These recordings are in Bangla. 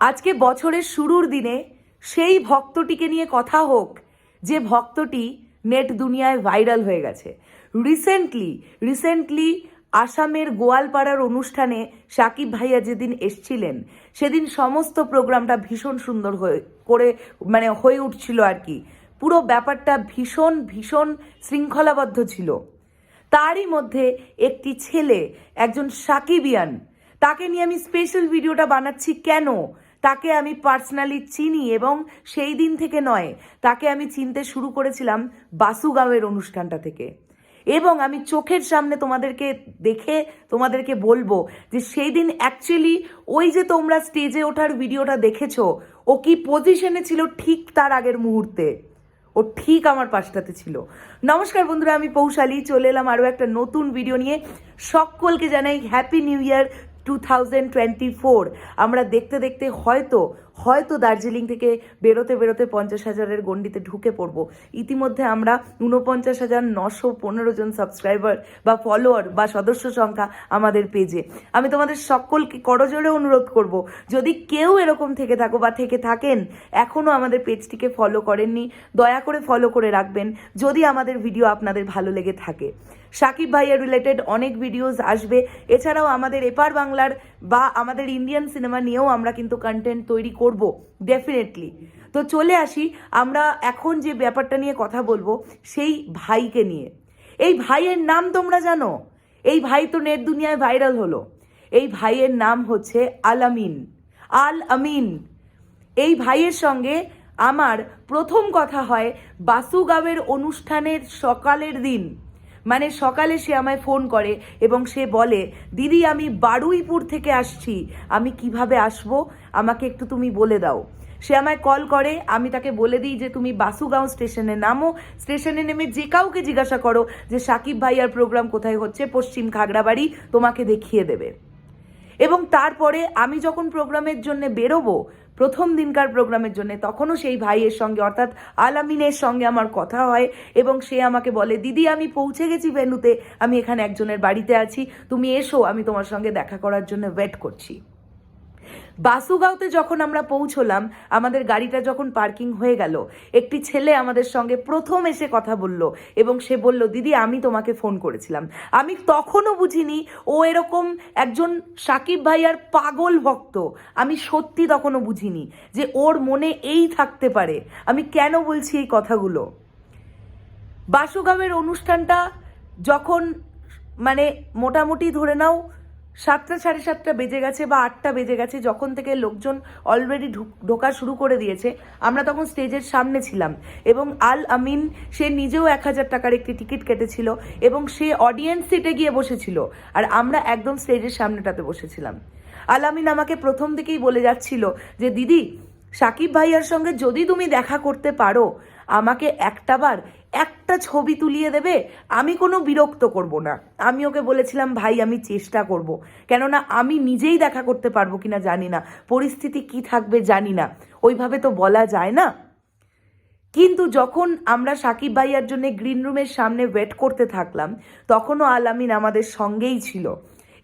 আজকে বছরের শুরুর দিনে সেই ভক্তটিকে নিয়ে কথা হোক, যে ভক্তটি নেট দুনিয়ায় ভাইরাল হয়ে গেছে। রিসেন্টলি রিসেন্টলি আসামের গোয়ালপাড়ার অনুষ্ঠানে সাকিব ভাইয়া যেদিন এসছিলেন, সেদিন সমস্ত প্রোগ্রামটা ভীষণ সুন্দর হয়ে, করে মানে হয়ে উঠছিল আর কি। পুরো ব্যাপারটা ভীষণ ভীষণ শৃঙ্খলাবদ্ধ ছিল। তারই মধ্যে একটি ছেলে, একজন সাকিবিয়ান, তাকে নিয়ে আমি স্পেশাল ভিডিওটা বানাচ্ছি কেন? তাকে আমি পার্সোনালি চিনি এবং সেই দিন থেকে নয়, তাকে আমি চিনতে শুরু করেছিলাম বাসুগাঁওয়ের অনুষ্ঠানটা থেকে। এবং আমি চোখের সামনে তোমাদেরকে দেখে, তোমাদেরকে বলব যে সেই দিন অ্যাকচুয়ালি ওই যে তোমরা স্টেজে ওঠার ভিডিওটা দেখেছ, ও কি পজিশনে ছিল ঠিক তার আগের মুহূর্তে। ও ঠিক আমার পাশটাতে ছিল। নমস্কার বন্ধুরা, আমি পৌশালী, চলে এলাম আরও একটা নতুন ভিডিও নিয়ে। সকলকে জানাই হ্যাপি নিউ ইয়ার টু আমরা দেখতে দেখতে হয়তো হয়তো দার্জিলিং থেকে বেরোতে বেরোতে পঞ্চাশ হাজারের গণ্ডিতে ঢুকে পড়ব। ইতিমধ্যে আমরা উনপঞ্চাশ হাজার নশো পনেরো জন সাবস্ক্রাইবার বা ফলোয়ার বা সদস্য সংখ্যা আমাদের পেজে আমি তোমাদের সকলকে করজোড়ে অনুরোধ করব, যদি কেউ এরকম থেকে থাকো বা থেকে থাকেন এখনও আমাদের পেজটিকে ফলো করেননি, দয়া করে ফলো করে রাখবেন, যদি আমাদের ভিডিও আপনাদের ভালো লেগে থাকে। সাকিব ভাইয়ের রিলেটেড অনেক ভিডিওস আসবে, এছাড়াও আমাদের এপার বাংলার বা আমাদের ইন্ডিয়ান সিনেমা নিয়েও আমরা কিন্তু কন্টেন্ট তৈরি করব ডেফিনেটলি তো চলে আসি, আমরা এখন যে ব্যাপারটা নিয়ে কথা বলব, সেই ভাইকে নিয়ে। এই ভাইয়ের নাম তোমরা জানো? এই ভাই তো নেট দুনিয়ায় ভাইরাল হলো। এই ভাইয়ের নাম হচ্ছে আল আমিন। আল আমিন। এই ভাইয়ের সঙ্গে আমার প্রথম কথা হয় বাসুগাঁওয়ের অনুষ্ঠানের সকালের দিন। মানে সকালে সে আমায় ফোন করে এবং সে বলে, দিদি, আমি বারুইপুর থেকে আসছি। আমি কীভাবে আসব? আমাকে একটু তুমি বলে দাও। সে আমায় কল করে, আমি তাকে বলে দিই যে, তুমি বাসুগাঁও স্টেশনে নামো। স্টেশনে নেমে যে কাউকে জিজ্ঞাসা করো যে, সাকিব ভাইয়ার প্রোগ্রাম কোথায় হচ্ছে? পশ্চিম খাগড়াবাড়ি তোমাকে দেখিয়ে দেবে। এবং তারপরে আমি যখন প্রোগ্রামের জন্য বেরোবো, প্রথম দিনকার প্রোগ্রামের জন্য, তখনও সেই ভাইয়ের সঙ্গে, অর্থাৎ আলামিনের সঙ্গে আমার কথা হয় এবং সে আমাকে বলে, দিদি, আমি পৌঁছে গেছি ভেনুতে আমি এখানে একজনের বাড়িতে আছি, তুমি এসো, আমি তোমার সঙ্গে দেখা করার জন্য ওয়েট করছি। বাসুগাঁওতে যখন আমরা পৌঁছলাম, আমাদের গাড়িটা যখন পার্কিং হয়ে গেল, একটি ছেলে আমাদের সঙ্গে প্রথম এসে কথা বলল এবং সে বলল, দিদি, আমি তোমাকে ফোন করেছিলাম। আমি তখনও বুঝিনি, ও এরকম একজন সাকিব ভাইয়ার পাগল ভক্ত। আমি সত্যি তখনও বুঝিনি যে ওর মনে এই থাকতে পারে। আমি কেন বলছি এই কথাগুলো? বাসুগাঁওয়ের অনুষ্ঠানটা যখন মানে মোটামুটি ধরে নাও সাতটা, সাড়ে সাতটা বেজে গেছে বা আটটা বেজে গেছে, যখন থেকে লোকজন অলরেডি ঢোকা শুরু করে দিয়েছে, আমরা তখন স্টেজের সামনে ছিলাম। এবং আল আমিন, সে নিজেও এক হাজার টাকার একটি টিকিট কেটেছিল এবং সে অডিয়েন্স সিটে গিয়ে বসেছিল আর আমরা একদম স্টেজের সামনেটাতে বসেছিলাম। আল আমিন আমাকে প্রথম থেকেই বলে যাচ্ছিল যে, দিদি, সাকিব ভাইয়ার সঙ্গে যদি তুমি দেখা করতে পারো আমাকে একটাবার একটা ছবি তুলিয়ে দেবে, আমি কোনো বিরক্ত করব না। আমি ওকে বলেছিলাম, ভাই, আমি চেষ্টা করব। কেননা আমি নিজেই দেখা করতে পারব কিনা জানি না, পরিস্থিতি কি থাকবে জানি না। ওইভাবে তো বলা যায় না। কিন্তু যখন আমরা সাকিব ভাইয়ার জন্য গ্রিন রুমের সামনে ওয়েট করতে থাকলাম, তখনও আলামিন আমাদের সঙ্গেই ছিল।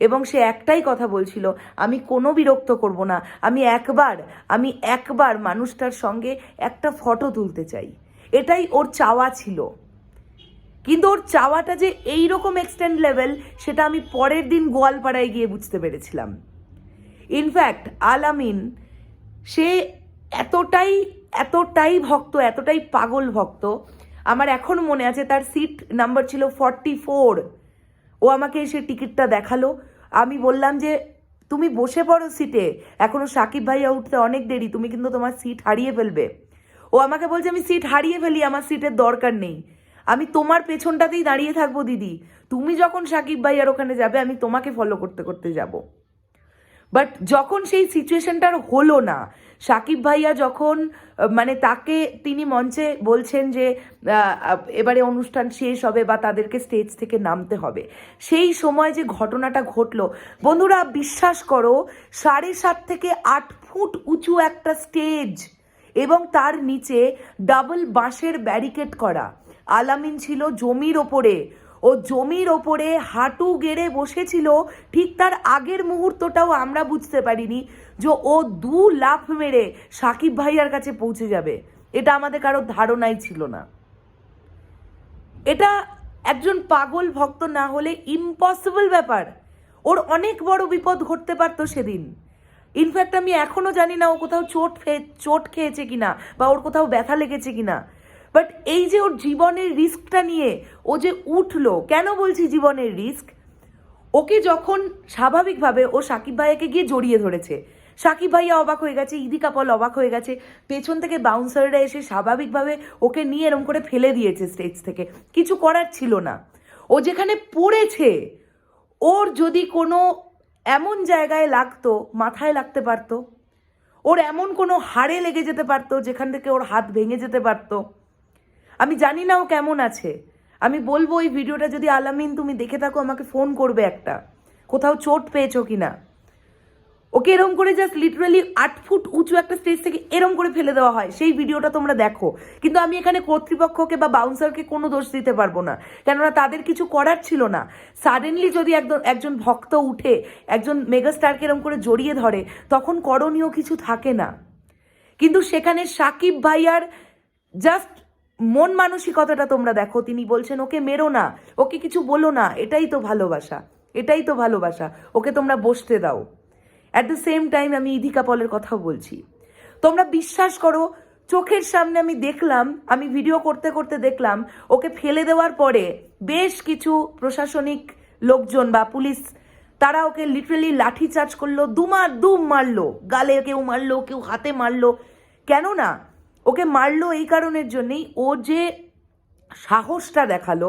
এবং সে একটাই কথা বলছিল, আমি কোনো বিরক্ত করব না, আমি একবার আমি একবার মানুষটার সঙ্গে একটা ফটো তুলতে চাই। এটাই ওর চাওয়া ছিল। কিন্তু ওর চাওয়াটা যে এই রকম এক্সটেন্ড লেভেল সেটা আমি পরের দিন গোয়ালপাড়ায় গিয়ে বুঝতে পেরেছিলাম। ইনফ্যাক্ট আলামিন, সে এতটাই এতটাই ভক্ত, এতটাই পাগল ভক্ত, আমার এখন মনে আছে তার সিট নাম্বার ছিল ফর্টি ফোর ও আমাকে এসে টিকিটটা দেখাল। আমি বললাম যে, তুমি বসে পড়ো সিটে এখনও সাকিব ভাইয়া উঠতে অনেক দেরি, তুমি কিন্তু তোমার সিট হারিয়ে ফেলবে। ও আমাকে বলছে, আমি সিট হারিয়ে ফেলি, আমার সিটের দরকার নেই। আমি তোমার পেছনটাতেই দাঁড়িয়ে থাকব, দিদি। তুমি যখন সাকিব ভাইয়ার ওখানে যাবে, আমি তোমাকে ফলো করতে করতে যাব। বাট যখন সেই সিচুয়েশনটার হলো না, সাকিব ভাইয়া যখন মানে তাকে তিনি মঞ্চে বলছেন যে এবারে অনুষ্ঠান শেষ হবে বা তাদেরকে স্টেজ থেকে নামতে হবে। সেই সময় যে ঘটনাটা ঘটলো, বন্ধুরা, বিশ্বাস করো, সাড়ে সাত থেকে আট ফুট উঁচু একটা স্টেজ এবং তার নিচে ডাবল বাঁশের ব্যারিকেড করা। আলামিন ছিল জমির ওপরে। ও জমির ওপরে হাঁটু গেড়ে বসেছিল, ঠিক তার আগের মুহূর্তটাও আমরা বুঝতে পারিনি যে ও দু লাফ মেরে সাকিব ভাইয়ার কাছে পৌঁছে যাবে। এটা আমাদের কারও ধারণাই ছিল না। এটা একজন পাগল ভক্ত না হলে ইম্পসিবল ব্যাপার। ওর অনেক বড় বিপদ ঘটতে পারতো সেদিন। ইনফ্যাক্ট আমি এখনও জানি না ও কোথাও চোট চোট খেয়েছে কিনা বা ওর কোথাও ব্যথা লেগেছে কিনা। বাট এই যে ওর জীবনের রিস্কটা নিয়ে ও যে উঠল, কেন বলছি জীবনের রিস্ক? ওকে যখন স্বাভাবিকভাবে ও সাকিব ভাইয়াকে গিয়ে জড়িয়ে ধরেছে। সাকিব ভাইয়া অবাক হয়ে গেছে, ইদি কাপল অবাক হয়ে গেছে। পেছন থেকে বাউন্সাররা এসে স্বাভাবিকভাবে ওকে নিয়ে এরম করে ফেলে দিয়েছে স্টেজ থেকে। কিছু করার ছিল না। ও যেখানে পড়েছে, ওর যদি কোনো এমন জায়গায় লাগতো, মাথায় লাগতে পারতো। ওর এমন কোনো হাড়ে লেগে যেতে পারতো, যেখান থেকে ওর হাত ভেঙে যেতে পারতো। আমি জানি না ও কেমন আছে। আমি বলব ওই ভিডিওটা যদি আলামিন তুমি দেখে থাকো, আমাকে ফোন করবে একটা। কোথাও চোট পেয়েছ কিনা? ওকে এরম করে জাস্ট লিটারালি আট ফুট উঁচু একটা স্টেজ থেকে এরম করে ফেলে দেওয়া হয়। সেই ভিডিওটা তোমরা দেখো। কিন্তু আমি এখানে কর্তৃপক্ষকে বা বাউন্সারকে কোনো দোষ দিতে পারব না। কেননা তাদের কিছু করার ছিল না। সাডেনলি যদি একদম একজন ভক্ত উঠে, একজন মেগাস্টারকে এরম করে জড়িয়ে ধরে, তখন করণীয় কিছু থাকে না। কিন্তু সেখানে সাকিব ভাইয়ার জাস্ট মন মানসিকতাটা তোমরা দেখো। তিনি বলছেন, ওকে মেরো না। ওকে কিছু বলো না। এটাই তো ভালোবাসা। এটাই তো ভালোবাসা। ওকে তোমরা বসতে দাও। অ্যাট দ্য সেম টাইম আমি ইধিকা পলের কথাও বলছি। তোমরা বিশ্বাস করো, চোখের সামনে আমি দেখলাম, আমি ভিডিও করতে করতে দেখলাম, ওকে ফেলে দেওয়ার পরে বেশ কিছু প্রশাসনিক লোকজন বা পুলিশ, তারা ওকে লিটারেলি লাঠি চার্জ করল, দুমার, দুম মারলো, গালে কেউ মারলো, কেউ হাতে মারলো। কেন না ওকে মারলো এই কারণের জন্যেই ও যে সাহসটা দেখাল,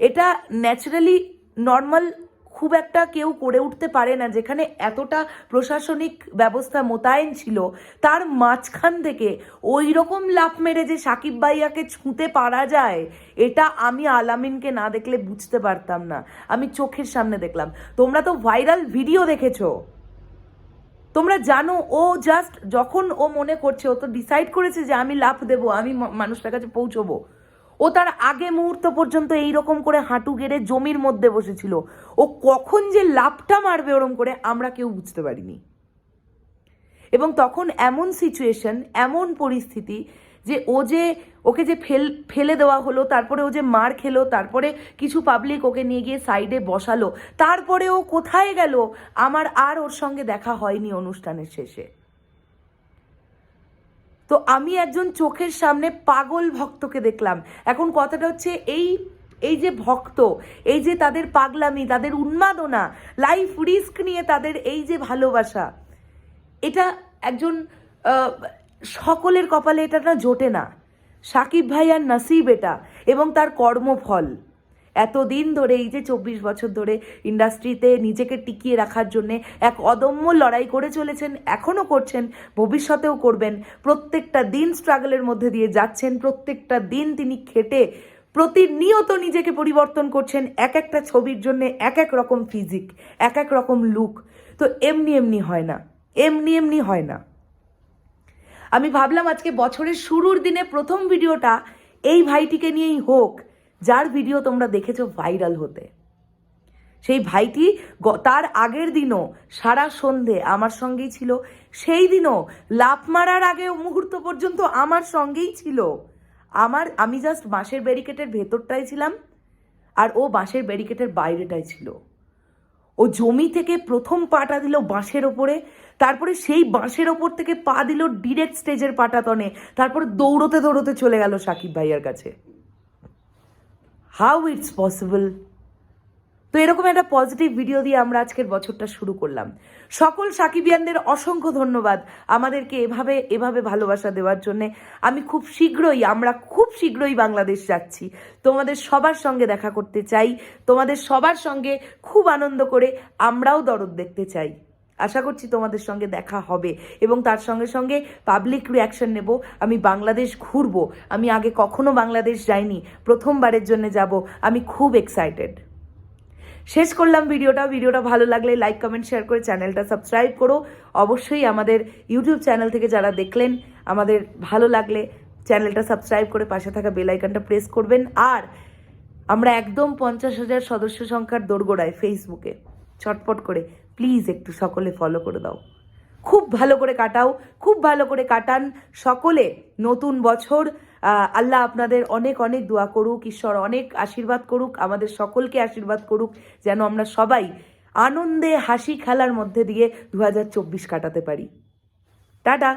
এটা ন্যাচারালি নর্মাল খুব একটা কেউ করে উঠতে পারে না, যেখানে এতটা প্রশাসনিক ব্যবস্থা মোতায়েন ছিল, তার মাঝখান থেকে ওই রকম লাফ মেরে যে সাকিব ভাইয়াকে ছুঁতে পারা যায়, এটা আমি আলামিনকে না দেখলে বুঝতে পারতাম না। আমি চোখের সামনে দেখলাম। তোমরা তো ভাইরাল ভিডিও দেখেছ। তোমরা জানো, ও জাস্ট যখন ও মনে করছে, ও তো ডিসাইড করেছে যে আমি লাভ দেবো, আমি মানুষটার কাছে পৌঁছবো। ও তার আগে মুহূর্ত পর্যন্ত এই রকম করে হাঁটু গেড়ে জমির মধ্যে বসেছিল। ও কখন যে লাভটা মারবে ওরম করে আমরা কেউ বুঝতে পারিনি। এবং তখন এমন সিচুয়েশন এমন পরিস্থিতি যে ও যে ওকে যে ফেল, ফেলে দেওয়া হলো, তারপরে ও যে মার খেলো, তারপরে কিছু পাবলিক ওকে নিয়ে গিয়ে সাইডে বসালো, তারপরে ও কোথায় গেল? আমার আর ওর সঙ্গে দেখা হয়নি অনুষ্ঠানের শেষে। তো আমি একজন চোখের সামনে পাগল ভক্তকে দেখলাম। এখন কথাটা হচ্ছে এই এই যে ভক্ত, এই যে তাদের পাগলামি, তাদের উন্মাদনা লাইফ রিস্ক নিয়ে তাদের এই যে ভালোবাসা, এটা একজন সকলের কপালে এটা না জোটে না। সাকিব ভাই আর নাসিব এটা এবং তার কর্মফল। এতদিন ধরে, এই যে চব্বিশ বছর ধরে ইন্ডাস্ট্রিতে নিজেকে টিকিয়ে রাখার জন্য এক অদম্য লড়াই করে চলেছেন, এখনও করছেন, ভবিষ্যতেও করবেন। প্রত্যেকটা দিন স্ট্রাগলের মধ্যে দিয়ে যাচ্ছেন, প্রত্যেকটা দিন তিনি খেটে প্রতিনিয়ত নিজেকে পরিবর্তন করছেন, এক একটা ছবির জন্য এক এক রকম ফিজিক এক এক রকম লুক তো এমনি এমনি হয় না, এমনি এমনি হয় না। আমি ভাবলাম আজকে বছরের শুরুর দিনে প্রথম ভিডিওটা এই ভাইটিকে নিয়েই হোক যার ভিডিও তোমরা দেখেছ ভাইরাল হতে। সেই ভাইটি তার আগের দিনও সারা সন্ধে আমার সঙ্গেই ছিল। সেই দিনও লাফ মারার আগে মুহূর্ত পর্যন্ত আমার সঙ্গেই ছিল। আমার, আমি জাস্ট বাঁশের ব্যারিকেটের ভেতরটাই ছিলাম আর ও বাঁশের ব্যারিকেটের বাইরেটাই ছিল। ও জমি থেকে প্রথম পাটা দিল বাঁশের ওপরে, তারপরে সেই বাঁশের ওপর থেকে পা দিল ডিরেক্ট স্টেজের পাটাতনে, তারপরে দৌড়তে দৌড়তে চলে গেল সাকিব ভাইয়ার কাছে। হাউ ইটস পসিবল তো এরকম একটা পজিটিভ ভিডিও দিয়ে আমরা আজকের বছরটা শুরু করলাম। সকল সাকিবিয়ানদের অসংখ্য ধন্যবাদ আমাদেরকে এভাবে এভাবে ভালোবাসা দেওয়ার জন্য। আমি খুব শীঘ্রই, আমরা খুব শীঘ্রই বাংলাদেশ যাচ্ছি। তোমাদের সবার সঙ্গে দেখা করতে চাই। তোমাদের সবার সঙ্গে খুব আনন্দ করে আমরাও দরদ দেখতে চাই। আশা করছি তোমাদের সঙ্গে দেখা হবে এবং তার সঙ্গে সঙ্গে পাবলিক রিয়াকশন নেব। আমি বাংলাদেশ ঘুরবো। আমি আগে কখনো বাংলাদেশ যাইনি। প্রথমবারের জন্য যাব। আমি খুব এক্সাইটেড শেষ করলাম ভিডিওটা। ভিডিওটা ভালো লাগলে লাইক কমেন্ট শেয়ার করে চ্যানেলটা সাবস্ক্রাইব করো। অবশ্যই আমাদের ইউটিউব চ্যানেল থেকে যারা দেখলেন, আমাদের ভালো লাগলে চ্যানেলটা সাবস্ক্রাইব করে পাশে থাকা বেল আইকনটা প্রেস করবেন। আর আমরা একদম পঞ্চাশ হাজার সদস্য সংখ্যার দোরগোড়ায় ফেসবুকে ছটপট করে প্লিজ একটু সকলে ফলো করে দাও। খুব ভালো করে কাটাও, খুব ভালো করে কাটান সকলে। নতুন বছর আল্লাহ আপনাদের অনেক অনেক দোয়া করুক, ঈশ্বর অনেক আশীর্বাদ করুক, আমাদের সকলকে আশীর্বাদ করুক, যেন আমরা সবাই আনন্দে হাসি খেলার মধ্যে দিয়ে দু হাজার চব্বিশ কাটাতে পারি। টাটা।